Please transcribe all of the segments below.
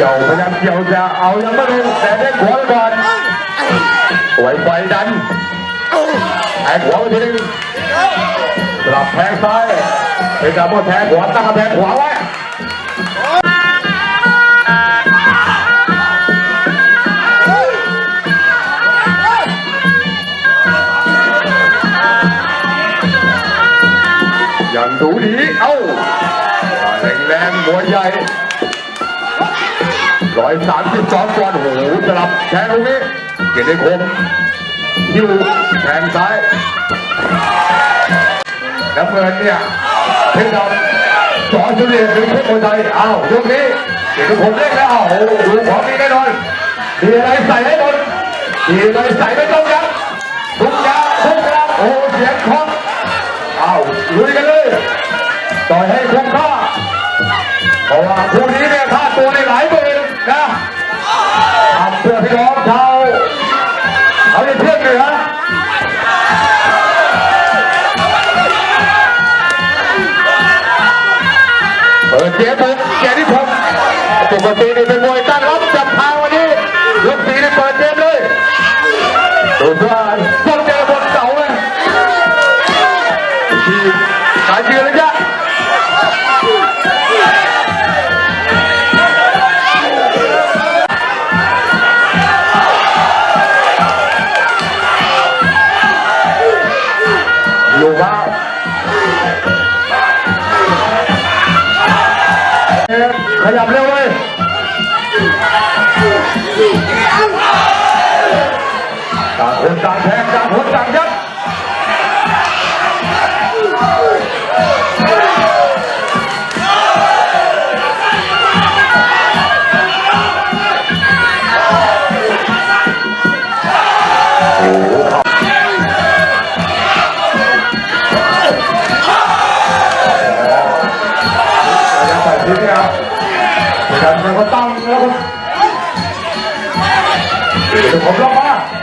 เดียวจะเอายังไม่ลงแต่ได้หัวก่อนไวไฟดันแทงหัวไปทีนึงสลับแทงซ้ายเป็นการว่าแทงหัวตั้งกำแพงขวไว้อย่างดูดี เอ้าแรงแรงๆมวใหญ่ ร้อยสามสิบสองปอนด์โอ้โหสลับแทงตรงนี้ เกียรติคมยิ้วแทงซ้ายน้ำเงินเนี่ยเพชรดำสอนสุริยนต์เป็นเพชรมวยไทยอ้าวยกนี้เดี๋ยวผมเล่นแล้วอ้าวโอ้โหดูของนี้แน่นอนมีอะไรใส่ให้หมดมีอะไรใส่ไม่ต้องยับทุกอย่างทุกอย่างโอ้เสียงคองอ้าวลุยกันเลยต่อยให้คุ้มค่าเพราะว่าคู่นี้เนี่ยค่าตัวในหลายหมื่น นะทำเพื่อพี่น้องชาวเขาจะเพื่อนเหนือเปิดเสียบุกเกียรติพงศ์ปกตินี่เป็นมวยตั้งรับจับทางวันนี้ยกสีนี่เปิดเกมเลยดูว่าต้องเจอบนเสาเลยทีสายเชือระยะ ขยับเร็วเลยต่างคนต่างแทงต่างคนต่างยัดโอ้ โหระยะใส่ทีนี้ครับพยายามจะก็ตั้งแล้วก็เดี๋ยวผมลงมา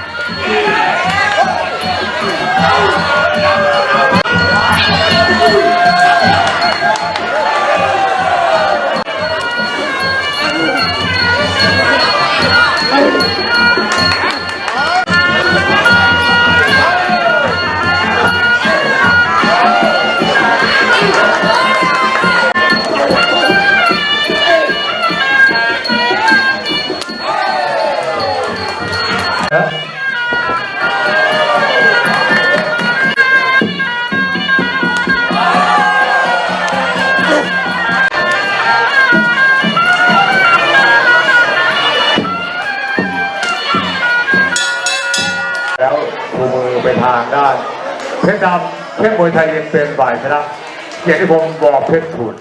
ไปทางด้านเพชรดำเพชรมวยไทยยังเป็นฝ่ายชนะเกียรติพงศ์บอกเพชรถุน